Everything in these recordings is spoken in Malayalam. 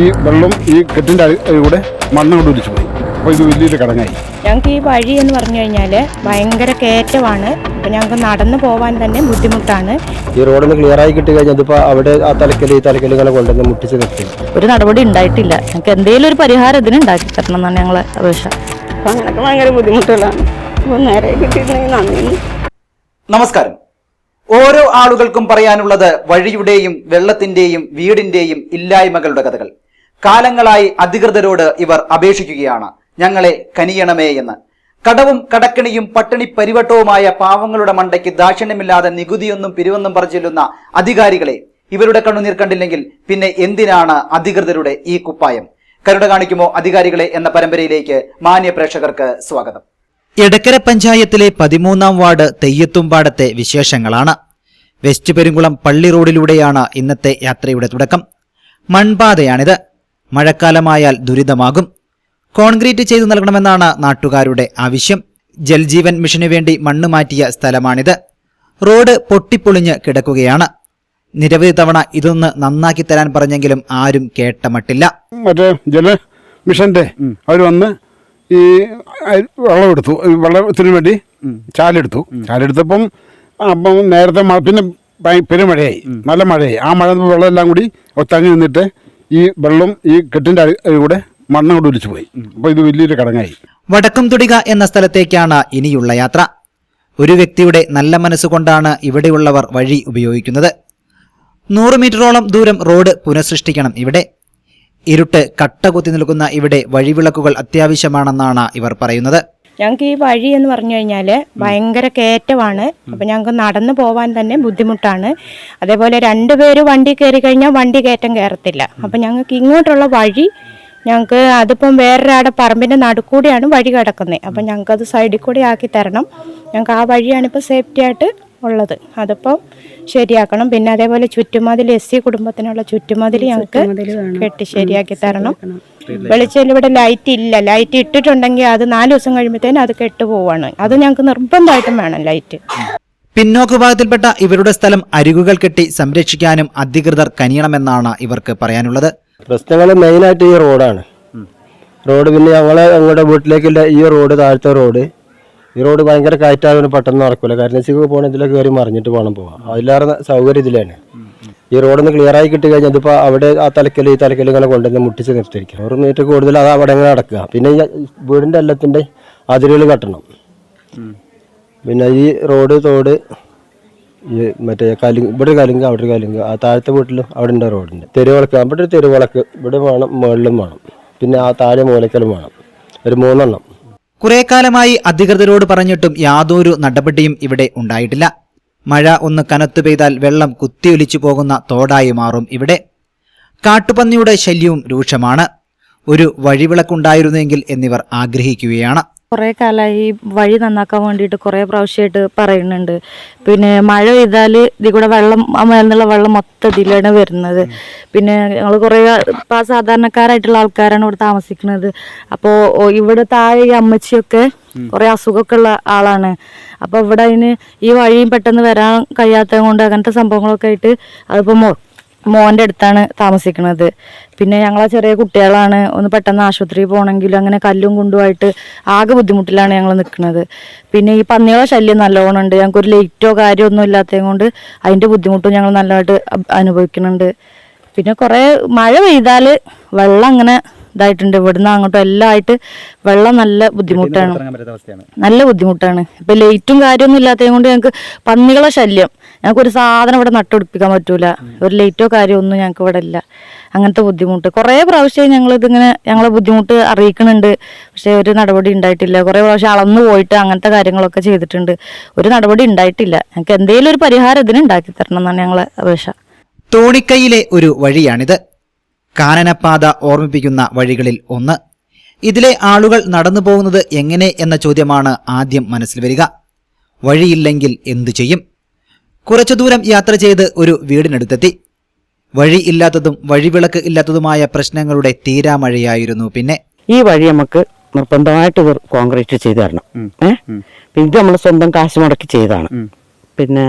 ഈ വെള്ളം ഈ കെട്ടിന്റെ കൂടെ മണ്ണ് കൊണ്ട് ഒലിച്ചു പോയി. അപ്പോൾ ഇത് വലിയൊരു കടങ്ങായി. ഞങ്ങൾക്ക് ഈ വഴി എന്ന് പറഞ്ഞു കഴിഞ്ഞാൽ ഭയങ്കര കയറ്റമാണ്. അപ്പം ഞങ്ങൾക്ക് നടന്നു പോകാൻ തന്നെ ബുദ്ധിമുട്ടാണ്. ഈ റോഡിന് ക്ലിയർ ആയി കിട്ടി കഴിഞ്ഞാൽ ഇതിപ്പോൾ അവിടെ ആ തലക്കൽ ഈ തലക്കൽ ഇങ്ങനെ കൊണ്ടുവന്ന് മുട്ടിച്ച് നിർത്തി ഒരു നടപടി ഉണ്ടായിട്ടില്ല. ഞങ്ങൾക്ക് എന്തെങ്കിലും ഒരു പരിഹാരം ഇതിന് ഉണ്ടാക്കി തരണം എന്നാണ് ഞങ്ങളെ അപേക്ഷ. അപ്പം അങ്ങനെയൊക്കെ ഭയങ്കര അപ്പോൾ നേരെ നന്ദി നമസ്കാരം. ഓരോ ആളുകൾക്കും പറയാനുള്ളത് വഴിയുടെയും വെള്ളത്തിന്റെയും വീടിന്റെയും ഇല്ലായ്മകളുടെ കഥകൾ. കാലങ്ങളായി അധികൃതരോട് ഇവർ അപേക്ഷിക്കുകയാണ്. ഞങ്ങളെ കനിയണമേ എന്ന്. കടവും കടക്കണിയും പട്ടിണി പരിവട്ടവുമായ പാവങ്ങളുടെ മണ്ടയ്ക്ക് ദാക്ഷിണ്യമില്ലാതെ നികുതിയൊന്നും പിരിവൊന്നും പറിച്ചെല്ലുന്ന അധികാരികളെ ഇവരുടെ കണ്ണുനീർ കണ്ടില്ലെങ്കിൽ പിന്നെ എന്തിനാണ് അധികൃതരുടെ ഈ കുപ്പായം? കരുണ കാണിക്കുമോ അധികാരികളെ എന്ന പരമ്പരയിലേക്ക് മാന്യ പ്രേക്ഷകർക്ക് സ്വാഗതം. എടക്കര പഞ്ചായത്തിലെ പതിമൂന്നാം വാർഡ് തെയ്യത്തുംപാടത്തെ വിശേഷങ്ങളാണ്. വെസ്റ്റ് പെരുങ്കുളം പള്ളി റോഡിലൂടെയാണ് ഇന്നത്തെ യാത്രയുടെ തുടക്കം. മൺപാതയാണിത്. മഴക്കാലമായാൽ ദുരിതമാകും. കോൺക്രീറ്റ് ചെയ്തു നൽകണമെന്നാണ് നാട്ടുകാരുടെ ആവശ്യം. ജൽജീവൻ മിഷനു വേണ്ടി മണ്ണ് മാറ്റിയ സ്ഥലമാണിത്. റോഡ് പൊട്ടിപ്പൊളിഞ്ഞ് കിടക്കുകയാണ്. നിരവധി തവണ ഇതൊന്ന് നന്നാക്കി തരാൻ പറഞ്ഞെങ്കിലും ആരും കേട്ടമട്ടില്ല. മറ്റേ ജല മിഷന്റെ അവർ വന്ന് ഈ വെള്ളമെടുത്തു വെള്ളം എടുത്തു ഈ വെള്ളത്തിന് വേണ്ടി ചാലെടുത്തു. ചാലെടുത്തപ്പം അപ്പം നേരത്തെ പിന്നെ പെരുമഴയായി. നല്ല മഴയായി. ആ മഴ വെള്ളമെല്ലാം കൂടി ഒത്തങ്ങി നിന്നിട്ട് ഈ വെള്ളം ഈ കെട്ടിന്റെ കൂടെ മണ്ണ് കൊണ്ട് ഒലിച്ചു പോയി. അപ്പോൾ ഇത് വലിയൊരു കടങ്ങായി. വടക്കം തുടിക എന്ന സ്ഥലത്തേക്കാണ് ഇനിയുള്ള യാത്ര. ഒരു വ്യക്തിയുടെ നല്ല മനസ്സുകൊണ്ടാണ് ഇവിടെയുള്ളവർ വഴി ഉപയോഗിക്കുന്നത്. നൂറ് മീറ്ററോളം ദൂരം റോഡ് പുനഃസൃഷ്ടിക്കണം ഇവിടെ. ഇരുട്ട് കട്ട കുത്തി നിൽക്കുന്ന ഇവിടെ വഴിവിളക്കുകൾ അത്യാവശ്യമാണെന്നാണ് ഇവർ പറയുന്നത്. ഞങ്ങൾക്ക് ഈ വഴി എന്ന് പറഞ്ഞു കഴിഞ്ഞാൽ ഭയങ്കര കയറ്റമാണ്. അപ്പം ഞങ്ങൾക്ക് നടന്നു പോവാൻ തന്നെ ബുദ്ധിമുട്ടാണ്. അതേപോലെ രണ്ടുപേര് വണ്ടി കയറി കഴിഞ്ഞാൽ വണ്ടി കയറ്റം കയറത്തില്ല അപ്പം ഞങ്ങൾക്ക് ഇങ്ങോട്ടുള്ള വഴി ഞങ്ങൾക്ക് അതിപ്പം വേറൊരാടെ പറമ്പിന്റെ നടുക്കൂടെയാണ് വഴി കിടക്കുന്നത് അപ്പം ഞങ്ങൾക്ക് അത് സൈഡിൽ കൂടി ആക്കി തരണം. ഞങ്ങൾക്ക് ആ വഴിയാണ് ഇപ്പോൾ സേഫ്റ്റി ആയിട്ട് ഉള്ളത്. അതിപ്പം ശരിയാക്കണം. പിന്നെ അതേപോലെ ചുറ്റുമതിൽ എസ് സി കുടുംബത്തിനുള്ള ചുറ്റുമതിൽ ഞങ്ങൾക്ക് കെട്ടി ശരിയാക്കി തരണം. വെളിച്ചം ഇവിടെ ലൈറ്റ് ഇല്ല. ലൈറ്റ് ഇട്ടിട്ടുണ്ടെങ്കിൽ അത് നാല് ദിവസം കഴിയുമ്പോഴത്തേനും അത് കെട്ടു പോവാണ്. അത് ഞങ്ങൾക്ക് നിർബന്ധമായിട്ടും വേണം ലൈറ്റ് പിന്നോക്ക വിഭാഗത്തിൽപ്പെട്ട ഇവരുടെ സ്ഥലം അരികുകൾ കെട്ടി സംരക്ഷിക്കാനും അധികൃതർ കനിയണമെന്നാണ് ഇവർക്ക് പറയാനുള്ളത്. പ്രശ്നങ്ങൾ മെയിനായിട്ട് ഈ റോഡാണ്. റോഡ് പിന്നെ ഞങ്ങളെ ഞങ്ങളുടെ വീട്ടിലേക്കുള്ള ഈ റോഡ് താഴത്തെ റോഡ്. ഈ റോഡ് ഭയങ്കര കയറ്റാതെ പെട്ടെന്ന് നടക്കില്ല കരുണസിക്ക് പോകണം ഇതിലൊക്കെ കയറി മറിഞ്ഞിട്ട് വേണം പോവാം അതിലേറെ സൗകര്യം ഇതിലാണ്. ഈ റോഡൊന്ന് ക്ലിയർ ആയി കിട്ടി കഴിഞ്ഞാൽ ഇതിപ്പോൾ അവിടെ ആ തലക്കൽ ഈ തലക്കൽ ഇങ്ങനെ കൊണ്ടുവന്ന് മുട്ടിച്ച് നിർത്തിയിരിക്കും. ഒരു മീറ്റർ കൂടുതൽ അത് അവിടെ ഇങ്ങനെ നടക്കുക. പിന്നെ ഈ വീടിന്റെ എല്ലാത്തിന്റെ അതിരുകൾ കെട്ടണം. പിന്നെ ഈ റോഡ് തോട് ഈ മറ്റേ കലുങ്ക് ഇവിടെ ഒരു കലുങ്ക് അവിടെ ഒരു കലുങ്ക് ആ താഴത്തെ വീട്ടിലും അവിടെ ഉണ്ട് റോഡിന്റെ തെരുവിളക്ക് അവിടെ ഒരു തെരുവിളക്ക് ഇവിടെ വേണം മുകളിലും വേണം. പിന്നെ ആ താഴെ മൂലക്കലും വേണം. ഒരു മൂന്നെണ്ണം. കുറെ കാലമായി അധികൃതരോട് പറഞ്ഞിട്ടും യാതൊരു നടപടിയും ഇവിടെ ഉണ്ടായിട്ടില്ല. മഴ ഒന്ന് കനത്തു പെയ്താൽ വെള്ളം കുത്തിയൊലിച്ചു പോകുന്ന തോടായി മാറും ഇവിടെ. കാട്ടുപന്നിയുടെ ശല്യവും രൂക്ഷമാണ്. ഒരു വഴിവിളക്കുണ്ടായിരുന്നെങ്കിൽ എന്നിവർ ആഗ്രഹിക്കുകയാണ്. കുറേ കാലമായി വഴി നന്നാക്കാൻ വേണ്ടിയിട്ട് കുറേ പ്രാവശ്യമായിട്ട് പറയുന്നുണ്ട്. പിന്നെ മഴ പെയ്താൽ ഇതിൽ കൂടെ വെള്ളം ആ മേലിന്നുള്ള വെള്ളം മൊത്തം ഇതിലാണ് വരുന്നത്. പിന്നെ ഞങ്ങൾ കുറേ ഇപ്പം സാധാരണക്കാരായിട്ടുള്ള ആൾക്കാരാണ് ഇവിടെ താമസിക്കുന്നത്. അപ്പോൾ ഇവിടെ താഴെ ഈ അമ്മച്ചിയൊക്കെ കുറേ അസുഖമൊക്കെ ഉള്ള ആളാണ്. അപ്പോൾ ഇവിടെ അതിന് ഈ വഴിയും പെട്ടെന്ന് വരാൻ കഴിയാത്തത് കൊണ്ട് അങ്ങനത്തെ സംഭവങ്ങളൊക്കെ ആയിട്ട് അതിപ്പോൾ മോന്റെ അടുത്താണ് താമസിക്കുന്നത്. പിന്നെ ഞങ്ങളെ ചെറിയ കുട്ടികളാണ്. ഒന്ന് പെട്ടെന്ന് ആശുപത്രിയിൽ പോകണമെങ്കിലും അങ്ങനെ കല്ലും കുണ്ടുമായിട്ട് ആകെ ബുദ്ധിമുട്ടിലാണ് ഞങ്ങൾ നിൽക്കുന്നത് പിന്നെ ഈ പന്നികളെ ശല്യം നല്ലോണം ഉണ്ട്. ഞങ്ങൾക്കൊരു ലൈറ്റോ കാര്യമൊന്നും ഇല്ലാത്തത് കൊണ്ട് അതിന്റെ ബുദ്ധിമുട്ടും ഞങ്ങൾ നല്ലതായിട്ട് അനുഭവിക്കുന്നുണ്ട് പിന്നെ കുറേ മഴ പെയ്താൽ വെള്ളം അങ്ങനെ ഇതായിട്ടുണ്ട്. ഇവിടുന്ന് അങ്ങോട്ടും എല്ലാം ആയിട്ട് വെള്ളം നല്ല ബുദ്ധിമുട്ടാണ്. നല്ല ബുദ്ധിമുട്ടാണ്. ഇപ്പൊ ലൈറ്റും കാര്യമൊന്നും ഇല്ലാത്തത് കൊണ്ട് ഞങ്ങൾക്ക് പന്നികളെ ശല്യം. ഞങ്ങൾക്ക് ഒരു സാധനം ഇവിടെ നട്ടുപിടിപ്പിക്കാൻ പറ്റൂല. ഒരു ലൈറ്റോ കാര്യോ ഒന്നും ഞങ്ങൾക്ക് ഇവിടെ ഇല്ല. അങ്ങനത്തെ ബുദ്ധിമുട്ട്. കുറേ പ്രാവശ്യം ഞങ്ങൾ ഇതിങ്ങനെ ഞങ്ങളെ ബുദ്ധിമുട്ട് അറിയിക്കുന്നുണ്ട്. പക്ഷെ ഒരു നടപടി ഉണ്ടായിട്ടില്ല. കുറേ പ്രാവശ്യം അളന്നു പോയിട്ട് അങ്ങനത്തെ കാര്യങ്ങളൊക്കെ ചെയ്തിട്ടുണ്ട്. ഒരു നടപടി ഉണ്ടായിട്ടില്ല. ഞങ്ങൾക്ക് എന്തെങ്കിലും ഒരു പരിഹാരം ഇതിന് ഉണ്ടാക്കി തരണം എന്നാണ് ഞങ്ങളെ അപേക്ഷ. തോണിക്കൈയിലെ ഒരു വഴിയാണിത്. കാനനപ്പാത ഓർമ്മിപ്പിക്കുന്ന വഴികളിൽ ഒന്ന്. ഇതിലെ ആളുകൾ നടന്നു പോകുന്നത് എങ്ങനെ എന്ന ചോദ്യമാണ് ആദ്യം മനസ്സിൽ വരിക. വഴിയില്ലെങ്കിൽ എന്തു ചെയ്യും? കുറച്ചു ദൂരം യാത്ര ചെയ്ത് ഒരു വീടിനടുത്തെത്തി. വഴി ഇല്ലാത്തതും വഴിവിളക്ക് ഇല്ലാത്തതുമായ പ്രശ്നങ്ങളുടെ തീരാമഴയായിരുന്നു പിന്നെ. ഈ വഴി നമുക്ക് നിർബന്ധമായിട്ട് ഇവർ കോൺക്രീറ്റ് ചെയ്തു തരണം. ഏഹ് ഇത് നമ്മൾ സ്വന്തം കാശ് മുടക്കി ചെയ്തതാണ് പിന്നെ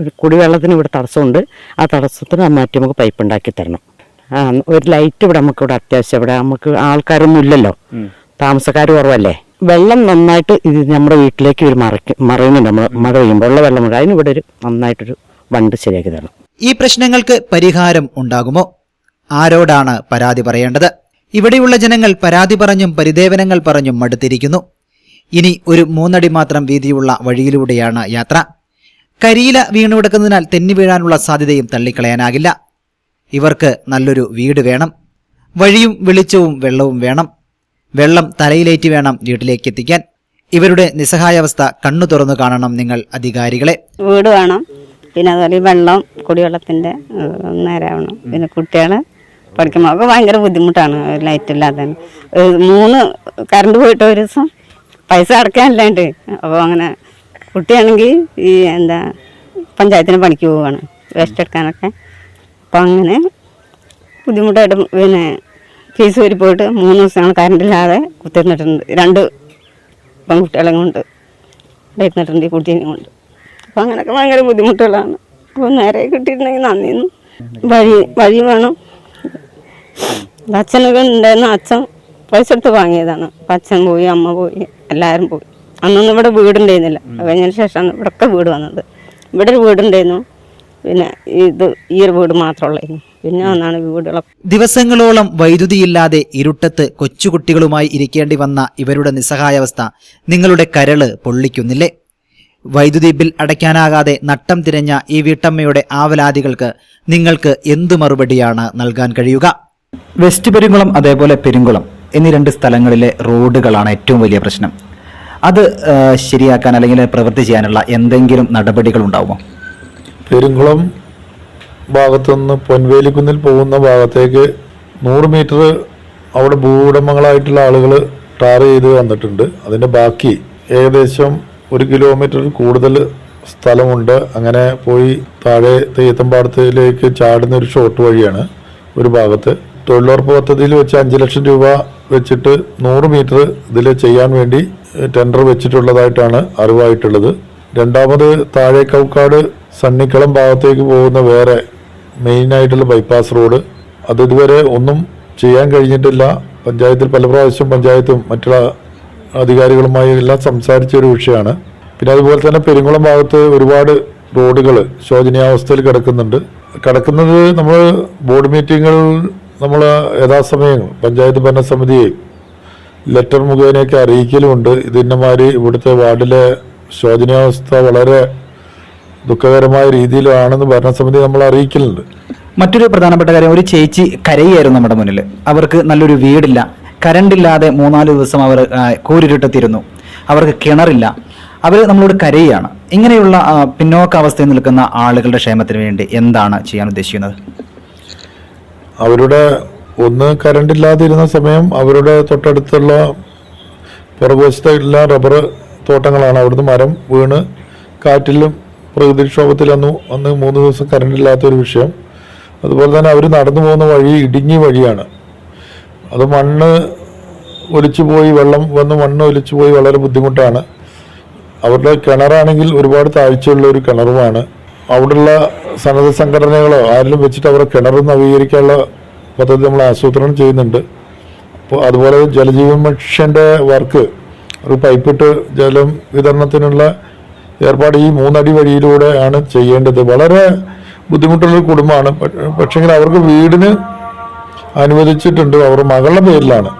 ഒരു കുടിവെള്ളത്തിന് ഇവിടെ തടസ്സമുണ്ട്. ആ തടസ്സത്തിന് മാറ്റി നമുക്ക് പൈപ്പ് ഉണ്ടാക്കി തരണം. ആ ഒരു ലൈറ്റ് ഇവിടെ നമുക്ക് ഇവിടെ അത്യാവശ്യം ഇവിടെ നമുക്ക് ആൾക്കാരൊന്നും ഇല്ലല്ലോ. താമസക്കാർ കുറവല്ലേ? വെള്ളം നന്നായിട്ട് ഇത് നമ്മുടെ വീട്ടിലേക്ക് ഒരു മറയ്ക്ക് മറയുന്നുണ്ട്. നമ്മൾ മഴ പെയ്യുമ്പോൾ ഉള്ള വെള്ളം മുഴുവൻ അതിന് ഇവിടെ ഒരു നന്നായിട്ടൊരു വണ്ട് ശരിയാക്കി തരണം. ഈ പ്രശ്നങ്ങൾക്ക് പരിഹാരം ഉണ്ടാകുമോ? ആരോടാണ് പരാതി പറയേണ്ടത്? ഇവിടെയുള്ള ജനങ്ങൾ പരാതി പറഞ്ഞും പരിദേവനങ്ങൾ പറഞ്ഞും മടുത്തിരിക്കുന്നു. ഇനി ഒരു മൂന്നടി മാത്രം വീതിയുള്ള വഴിയിലൂടെയാണ് യാത്ര. കരിയില വീണുകിടക്കുന്നതിനാൽ തെന്നി വീഴാനുള്ള സാധ്യതയും തള്ളിക്കളയാനാകില്ല. ഇവർക്ക് നല്ലൊരു വീട് വേണം. വഴിയും വെളിച്ചവും വെള്ളവും വേണം. വെള്ളം തലയിലേറ്റി വേണം വീട്ടിലേക്ക് എത്തിക്കാൻ. ഇവരുടെ നിസ്സഹായാവസ്ഥ കണ്ണു തുറന്നു കാണണം നിങ്ങൾ അധികാരികളെ. വീട് വേണം. പിന്നെ അതുപോലെ ഈ വെള്ളം കുടിവെള്ളത്തിന്റെ നേരാവണം പിന്നെ കുട്ടികൾ പഠിക്കുമ്പോൾ ഒക്കെ ഭയങ്കര ബുദ്ധിമുട്ടാണ് ലൈറ്റ് ഇല്ലാതെ. മൂന്ന് കറണ്ട് പോയിട്ട് ഒരു ദിവസം പൈസ അടക്കാനില്ലാണ്ട്. അപ്പോൾ അങ്ങനെ കുട്ടിയാണെങ്കിൽ ഈ എന്താ പഞ്ചായത്തിന് പണിക്ക് പോവുകയാണ് വേസ്റ്റ് എടുക്കാനൊക്കെ. അപ്പം അങ്ങനെ ബുദ്ധിമുട്ടായിട്ട് പിന്നെ ഫീസ് വരി പോയിട്ട് മൂന്ന് ദിവസം ഞങ്ങൾ കറണ്ട് കുത്തിരുന്നിട്ടുണ്ട്. രണ്ട് പെൺകുട്ടികളെ കൊണ്ട് ഇരുന്നിട്ടുണ്ട് ഈ കുട്ടീനെ കൊണ്ട്. അപ്പം അങ്ങനെയൊക്കെ ഭയങ്കര ബുദ്ധിമുട്ടുകളാണ്. അപ്പോൾ നേരെ കിട്ടിയിട്ടുണ്ടെങ്കിൽ നന്ദിന്നു വഴി വഴി വേണം. അച്ഛനൊക്കെ ഉണ്ടായിരുന്ന അച്ഛൻ പൈസ എടുത്ത് വാങ്ങിയതാണ്. അപ്പം അച്ഛൻ പോയി അമ്മ പോയി എല്ലാവരും പോയി. അന്നൊന്നും ഇവിടെ വീടുണ്ടായിരുന്നില്ല. കഴിഞ്ഞതിന് ശേഷമാണ് ഇവിടെയൊക്കെ വീട് വന്നത്. ഇവിടെ ഒരു വീടുണ്ടായിരുന്നു. പിന്നെ ഇത് ഈ ഒരു വീട് മാത്രമുള്ളായിരുന്നു പിന്നെ ഒന്നാണ് വീടുകളൊക്കെ. ദിവസങ്ങളോളം വൈദ്യുതിയില്ലാതെ ഇരുട്ടത്ത് കൊച്ചുകുട്ടികളുമായി ഇരിക്കേണ്ടി വന്ന ഇവരുടെ നിസ്സഹായാവസ്ഥ നിങ്ങളുടെ കരൾ പൊള്ളിക്കുന്നില്ലേ? വൈദ്യുതി ബിൽ അടയ്ക്കാനാകാതെ നട്ടം തിരഞ്ഞ ഈ വീട്ടമ്മയുടെ ആവലാതികൾക്ക് നിങ്ങൾക്ക് എന്തു മറുപടിയാണ് നൽകാൻ കഴിയുക? വെസ്റ്റ് പെരുങ്കുളം അതേപോലെ പെരുങ്കുളം എന്നീ രണ്ട് സ്ഥലങ്ങളിലെ റോഡുകളാണ് ഏറ്റവും വലിയ പ്രശ്നം. അത് ശരിയാക്കാൻ അല്ലെങ്കിൽ പ്രവൃത്തി ചെയ്യാനുള്ള എന്തെങ്കിലും നടപടികൾ ഉണ്ടാവുമോ പെരുങ്കുളം ഭാഗത്തുനിന്ന് പൊൻവേലിക്കുന്നിൽ പോകുന്ന ഭാഗത്തേക്ക് നൂറ് മീറ്റർ അവിടെ ഭൂവുടമകളായിട്ടുള്ള ആളുകൾ ടാർ ചെയ്ത് വന്നിട്ടുണ്ട്. അതിന്റെ ബാക്കി ഏകദേശം ഒരു കിലോമീറ്റർ കൂടുതൽ സ്ഥലമുണ്ട്. അങ്ങനെ പോയി താഴെ തെയ്യത്തമ്പാടത്തിലേക്ക് ചാടുന്ന ഒരു ഷോർട്ട് വഴിയാണ് ഒരു ഭാഗത്ത്. തൊഴിലുറപ്പ് പദ്ധതിയിൽ വെച്ച് അഞ്ച് ലക്ഷം രൂപ വെച്ചിട്ട് നൂറ് മീറ്റർ ഇതിൽ ചെയ്യാൻ വേണ്ടി ടെൻഡർ വെച്ചിട്ടുള്ളതായിട്ടാണ് അറിവായിട്ടുള്ളത്. രണ്ടാമത് താഴെ കൗക്കാട് സണ്ണിക്കളം ഭാഗത്തേക്ക് പോകുന്ന വേറെ മെയിനായിട്ടുള്ള ബൈപ്പാസ് റോഡ് അത് ഇതുവരെ ഒന്നും ചെയ്യാൻ കഴിഞ്ഞിട്ടില്ല. പഞ്ചായത്തിൽ പല പ്രാവശ്യം പഞ്ചായത്തും മറ്റുള്ള അധികാരികളുമായി എല്ലാം സംസാരിച്ച ഒരു വിഷയമാണ്. പിന്നെ അതുപോലെ തന്നെ പെരുങ്കുളം ഭാഗത്ത് ഒരുപാട് റോഡുകൾ ശോചനീയാവസ്ഥയിൽ കിടക്കുന്നുണ്ട്. കിടക്കുന്നത് നമ്മൾ ബോർഡ് മീറ്റിങ്ങുകൾ നമ്മൾ യഥാസമയം പഞ്ചായത്ത് ഭരണസമിതിയെയും ലെറ്റർ മുഖേനയൊക്കെ അറിയിക്കലുമുണ്ട്. ഇതിന്നമാതിരി ഇവിടുത്തെ വാർഡിലെ ശോചനീയാവസ്ഥ വളരെ ദുഃഖകരമായ രീതിയിലാണെന്ന് ഭരണസമിതി നമ്മൾ അറിയിക്കുന്നുണ്ട് മറ്റൊരു പ്രധാനപ്പെട്ട കാര്യം ഒരു ചേച്ചി കരയായിരുന്നു നമ്മുടെ മുന്നിൽ. അവർക്ക് നല്ലൊരു വീടില്ല. കരണ്ടില്ലാതെ മൂന്നാൽ ദിവസം അവർ കൂരിരുട്ടത്തിരുന്നു. അവർക്ക് കിണറില്ല. അവർ നമ്മളോട് കരയുകയാണ്. ഇങ്ങനെയുള്ള പിന്നോക്കാവസ്ഥയിൽ പിന്നോക്ക അവസ്ഥയിൽ നിൽക്കുന്ന ആളുകളുടെ ക്ഷേമത്തിന് വേണ്ടി എന്താണ് ചെയ്യാൻ ഉദ്ദേശിക്കുന്നത്? അവരുടെ ഒന്ന് കറണ്ട് ഇല്ലാതിരുന്ന സമയം അവരുടെ തൊട്ടടുത്തുള്ള പുറകുവശത്തെ എല്ലാ റബ്ബർ തോട്ടങ്ങളാണ്. അവിടുന്ന് മരം വീണ് കാറ്റിലും പ്രകൃതിക്ഷോഭത്തിൽ അന്ന് അന്ന് മൂന്ന് ദിവസം കറണ്ട് ഇല്ലാത്ത ഒരു വിഷയം. അതുപോലെ തന്നെ അവർ നടന്നു പോകുന്ന വഴി ഇടുങ്ങിയ വഴിയാണ്. അത് മണ്ണ് ഒലിച്ചു പോയി വെള്ളം വന്ന് മണ്ണ് ഒലിച്ചു പോയി വളരെ ബുദ്ധിമുട്ടാണ്. അവരുടെ കിണറാണെങ്കിൽ ഒരുപാട് താഴ്ചയുള്ള ഒരു കിണറുമാണ്. അവിടെയുള്ള സന്നദ്ധ സംഘടനകളോ ആരെങ്കിലും വെച്ചിട്ട് അവരുടെ കിണർ നവീകരിക്കാനുള്ള പദ്ധതി നമ്മൾ ആസൂത്രണം ചെയ്യുന്നുണ്ട്. അപ്പോൾ അതുപോലെ ജലജീവൻ മിഷന്റെ വർക്ക് ഒരു പൈപ്പിട്ട് ജലം വിതരണത്തിനുള്ള ഏർപ്പാട് ഈ മൂന്നടി വഴിയിലൂടെയാണ് ചെയ്യേണ്ടത്. വളരെ ബുദ്ധിമുട്ടുള്ള കുടുംബമാണ്. പക്ഷെങ്കിൽ അവർക്ക് വീടിന് അനുവദിച്ചിട്ടുണ്ട്. അവർ മകളുടെ പേരിലാണ്.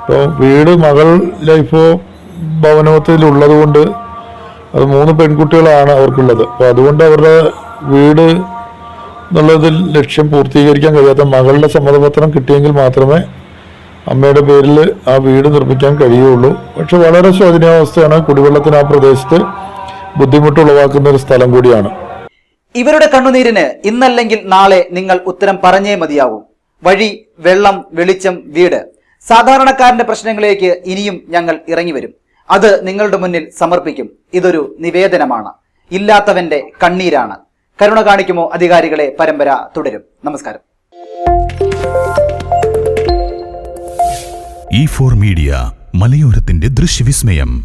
അപ്പോൾ വീട് മകൾ ലൈഫോ ഭവനത്തിലുള്ളത് കൊണ്ട് അത് മൂന്ന് പെൺകുട്ടികളാണ് അവർക്കുള്ളത്. അപ്പോൾ അതുകൊണ്ട് അവരുടെ വീട് എന്നുള്ളതിൽ ലക്ഷ്യം പൂർത്തീകരിക്കാൻ കഴിയാത്ത മകളുടെ സമ്മതപത്രം കിട്ടിയെങ്കിൽ മാത്രമേ അമ്മയുടെ പേരിൽ ആ വീട് നിർമ്മിക്കാൻ കഴിയുള്ളൂ. പക്ഷെ വളരെ ശോചനീയാവസ്ഥയാണ് കുടിവെള്ളത്തിന് ആ പ്രദേശത്ത്. ബുദ്ധിമുട്ടുളവാക്കുന്ന ഒരു സ്ഥലം കൂടിയാണ്. ഇവരുടെ കണ്ണുനീരിന് ഇന്നല്ലെങ്കിൽ നാളെ നിങ്ങൾ ഉത്തരം പറഞ്ഞേ മതിയാവും. വഴി വെള്ളം വെളിച്ചം വീട്. സാധാരണക്കാരന്റെ പ്രശ്നങ്ങളിലേക്ക് ഇനിയും ഞങ്ങൾ ഇറങ്ങി വരും അത് നിങ്ങളുടെ മുന്നിൽ സമർപ്പിക്കും. ഇതൊരു നിവേദനമാണ്. ഇല്ലാത്തവന്റെ കണ്ണീരാണ്. കരുണ കാണിക്കുമോ അധികാരികളെ പരമ്പര തുടരും. നമസ്കാരം. ഈ ഫോർ മീഡിയ മലയോരത്തിന്റെ ദൃശ്യവിസ്മയം.